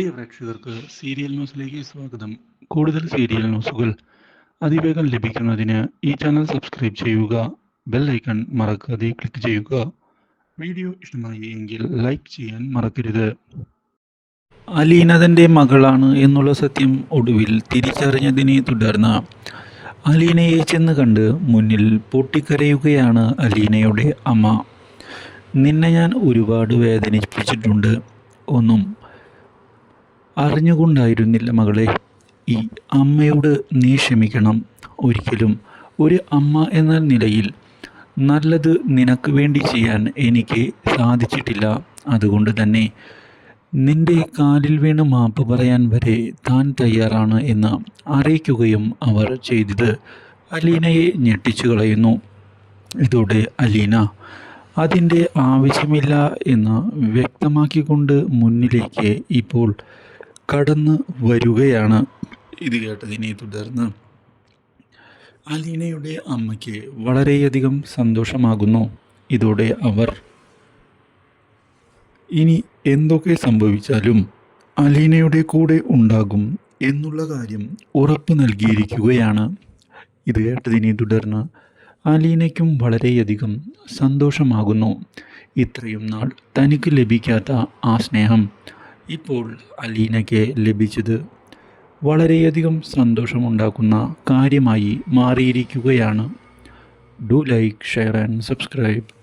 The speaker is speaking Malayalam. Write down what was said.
പ്രിയ പ്രേക്ഷകർക്ക് സീരിയൽ ന്യൂസിലേക്ക് സ്വാഗതം. കൂടുതൽ സീരിയൽ ന്യൂസുകൾ അതിവേഗം ലഭിക്കുന്നതിന് ഈ ചാനൽ സബ്സ്ക്രൈബ് ചെയ്യുക ബെൽ ഐക്കൺ മറക്കാതെ ക്ലിക്ക് ചെയ്യുക. വീഡിയോ ഇഷ്ടമായി എങ്കിൽ ലൈക്ക് ചെയ്യാൻ മറക്കരുത്. അലീന തന്റെ മകളാണ് എന്നുള്ള സത്യം ഒടുവിൽ തിരിച്ചറിഞ്ഞതിനെ തുടർന്ന് അലീനയെ ചെന്ന് കണ്ട് മുന്നിൽ പൊട്ടിക്കരയുകയാണ് അലീനയുടെ അമ്മ. നിന്നെ ഞാൻ ഒരുപാട് വേദനിപ്പിച്ചിട്ടുണ്ട്. ഒന്നും അറിഞ്ഞുകൊണ്ടായിരുന്നില്ല മകളെ. ഈ അമ്മയോട് നീ ക്ഷമിക്കണം. ഒരിക്കലും. ഒരു അമ്മ എന്ന നിലയിൽ നല്ലത് നിനക്ക് വേണ്ടി ചെയ്യാൻ എനിക്ക് സാധിച്ചിട്ടില്ല. അതുകൊണ്ട് തന്നെ നിന്റെ കാലിൽ വീണ് മാപ്പ് പറയാൻ വരെ താൻ തയ്യാറാണ് എന്ന് അറിയിക്കുകയും അവർ ചെയ്തത്. അലീനയെ ഞെട്ടിച്ചു കളയുന്നു. ഇതോടെ അലീന അതിന്റെ ആവശ്യമില്ല എന്ന് വ്യക്തമാക്കിക്കൊണ്ട് മുന്നിലേക്ക് ഇപ്പോൾ കടന്നു വരികയാണ്. ഇത് കേട്ടതിനെ തുടർന്ന് അലീനയുടെ അമ്മയ്ക്ക് വളരെയധികം സന്തോഷമാകുന്നു. ഇതോടെ അവർ ഇനി എന്തൊക്കെ സംഭവിച്ചാലും അലീനയുടെ കൂടെ ഉണ്ടാകും എന്നുള്ള കാര്യം ഉറപ്പ് നൽകിയിരിക്കുകയാണ്. ഇത് കേട്ടതിനെ തുടർന്ന് അലീനയ്ക്കും വളരെയധികം സന്തോഷമാകുന്നു. ഇത്രയും നാൾ തനിക്ക് ലഭിക്കാത്ത ആ സ്നേഹം ഇപ്പോൾ അലീനയ്ക്ക് ലഭിച്ചത് വളരെയധികം സന്തോഷമുണ്ടാക്കുന്ന കാര്യമായി മാറിയിരിക്കുകയാണ്. Do like share and subscribe.